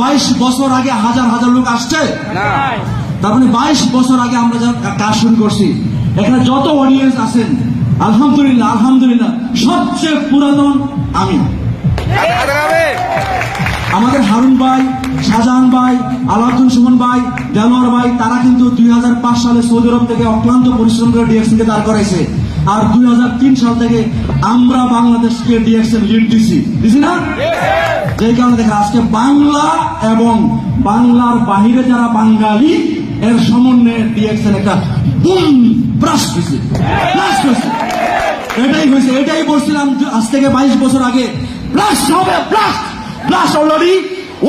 বাইশ বছর আগে হাজার হাজার লোক আসছে? তার মানে বাইশ বছর আগে আমরা কাজ শুরু করছি এখানে যত অডিয়েন্স আছেন আলহামদুলিল্লাহ আলহামদুলিল্লাহ সবচেয়ে পুরাতন আমি। আমাদের হারুন ভাই শাহজাহান ভাই আলাউদ্দিন সুমন ভাই দেলোয়ার ভাই তারা কিন্তু দুই হাজার পাঁচ সালে সৌদি আরব থেকে অক্লান্ত পরিশ্রম করে ডিএক্সএন কে দাঁড় করাইছে। আর দুই হাজার তিন সাল থেকে আমরা বাংলাদেশকে ডিএক্সএন লিড দিছি। না? যেই কারণে দেখেন আজকে বাংলা এবং বাংলার বাহিরে যারা বাঙালি, এর সমন্বয়ে ডিএক্সএন একটা বুম ব্রাস্ট হয়েছে। এটাই হয়েছে। এটাই বলছিলাম আজ থেকে বাইশ বছর আগে। ব্লাস্ট হবে ব্লাস্ট ব্লাস্ট অলরেডি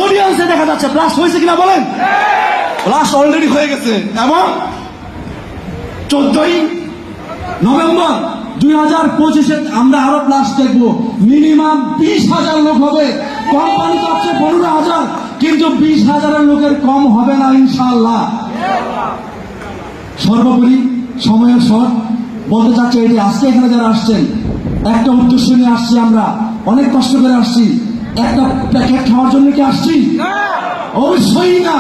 অডিয়েন্সে দেখা যাচ্ছে। ব্লাস্ট হয়েছে কিনা বলেন? ব্লাস্ট অলরেডি হয়ে গেছে। এবং চোদ্দই নভেম্বর দুই হাজার পঁচিশে আমরা আরও প্লাস দেখব। মিনিমাম বিশ হাজার লোক হবে। কোম্পানি চাচ্ছে পনেরো হাজার কিন্তু বিশ হাজারের লোকের কম হবে না ইনশাল্লাহ সর্বোপরি সময়ের শর্ট বলতে চাচ্ছি এটি আজকে এখানে যারা আসছেন। একটা উদ্দেশ্য নিয়ে আসছি আমরা। অনেক কষ্ট করে আসছি। একটা প্যাকেট খাওয়ার জন্য কি আসছি? অবশ্যই না।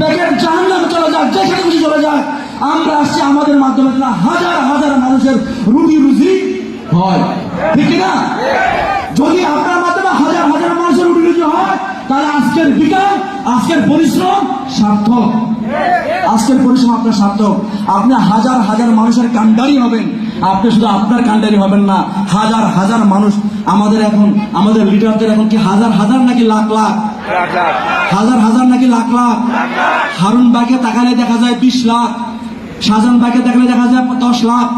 প্যাকেট জাহান নামে চলে যাক যেখানে খুশি চলে যাক। আমরা আসছি আমাদের মাধ্যমে যেন হাজার হাজার মানুষের রুটি রুজি হয়। ঠিক না? যদি আপনার মাধ্যমে হাজার হাজার মানুষের রুটি রুজি হয় তাহলে আজকের বিকাল আজকের পরিশ্রম সার্থক। আজকের পরিশ্রম আপনার সার্থক। আপনি হাজার হাজার মানুষের কান্ডারি হবেন। আপনি শুধু আপনার কান্ডারি হবেন না হাজার হাজার মানুষ আমাদের এখন আমাদের লিডারদের এখন কি হাজার হাজার নাকি লাখ লাখ? হাজার হাজার নাকি লাখ লাখ? হারুন বাগে তাকালে দেখা যায় বিশ লাখ। শাহজাহান বাগে তাকালে দেখা যায় দশ লাখ।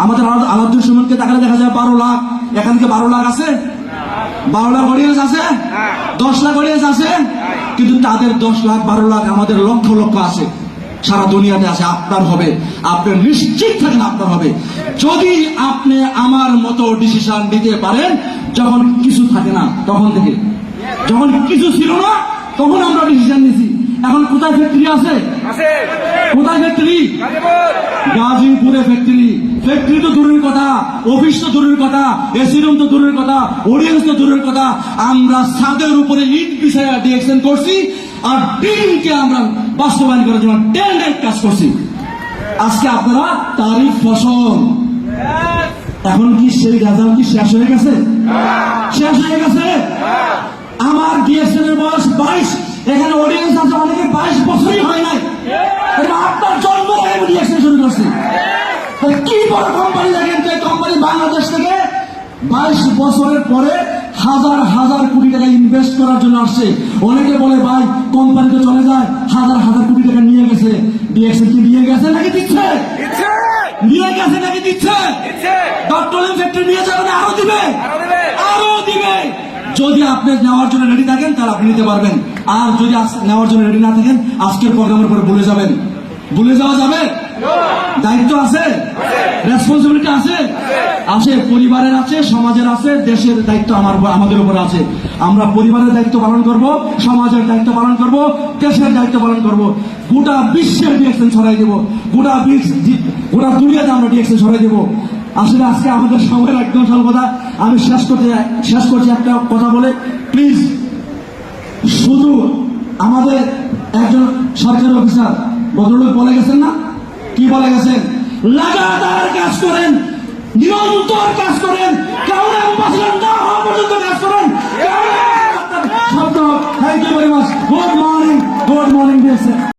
আমাদের আলা- আলাউদ্দিন সুমনকে তাকালে দেখা যায় বারো লাখ। এখান থেকে বারো লাখ আছে? বারো লাখ অডিয়েন্স আছে? দশ লাখ অডিয়েন্স আছে? কিন্তু তাদের দশ লাখ, বারো লাখ আমাদের লক্ষ লক্ষ আছে। সারা দুনিয়াতে আছে, আপনার হবে। আপনি নিশ্চিত থাকেন আপনার হবে। যদি আপনি আমার মতো ডিসিশন নিতে পারেন, যখন কিছু থাকে না, তখন থেকে। যখন কিছু ছিল না, তখন আমরা ডিসিশন এখন কোথায় ফ্যাক্টরি আছে? কোথায় ফ্যাক্টরি গাজীপুরে। ফ্যাক্টরি ফ্যাক্টরি তো দূরের কথা অফিস তো দূরের কথা এসি রুম তো দূরের কথা অডিয়েন্স তো দূরের কথা। আমরা ছাদের উপরে ইট বিছায়া ডিরেকশন করছি আর টিমকে আমরা বাস্তবায়ন করার জন্য টেন্ডেন্ট কাজ করছি। আজকে আপনারা তারই ফসল। এখন কি সেই রেজাল্ট কি শেষ হয়ে গেছে? শেষ হয়ে গেছে? আমার ডিএসএন এর বয়স বাইশ। এখানে অডিয়েন্স আছে অনেকে বাইশ বছরই হয় নাই। এটা আপনার জন্ম থেকে আমি শুরু করছি। কি বড় কোম্পানি দেখেন যে কোম্পানি বাংলাদেশ থেকে বাইশ বছরের পরে হাজার হাজার কোটি টাকা ইনভেস্ট করার জন্য আসছে। অনেকে বলে ভাই কোম্পানিতে চলে যায় হাজার হাজার কোটি টাকা নিয়ে গেছে। ডিএসএন কি নিয়ে গেছে নাকি দিচ্ছে? নিয়ে গেছে নাকি দিচ্ছে? ডক্টর ফ্যাক্টরি নিয়ে যাবে আরও দিবে? আরও দিবে। যদি আপনি নেওয়ার জন্য রেডি থাকেন, তাহলে আপনি নিতে পারবেন। আর যদি নেওয়ার জন্য রেডি না থাকেন, আজকের প্রোগ্রামের পরে ভুলে যাবেন। ভুলে যাওয়া যাবে? দায়িত্ব আছে? রেসপন্সিবিলিটি আছে? আছে, পরিবারের আছে, সমাজের আছে, দেশের দায়িত্ব আমার আমাদের উপর আছে। আমরা পরিবারের দায়িত্ব পালন করব, সমাজের দায়িত্ব পালন করব, দেশের দায়িত্ব পালন করব। গোটা বিশ্বের ডিরেকশন ছড়াই দেব। গোটা বিশ্ব গোটা দুনিয়াতে আমরা ডিরেকশন ছড়াই দেব। আসলে আজকে আমাদের সময়ের একদম স্বল্পতা আমি শেষ করতে শেষ করছি একটা কথা বলে। প্লিজ শুধু আমাদের একজন সরকারি অফিসার, ভদ্রলোক বলে গেছেন না? কি বলে গেছেন? লাগাতার কাজ করেন, নিরন্তর কাজ করেন অ্যাম্বাসিডার না হওয়া পর্যন্ত কাজ করেন। শব্দ থ্যাংক ইউ ভেরি মাচ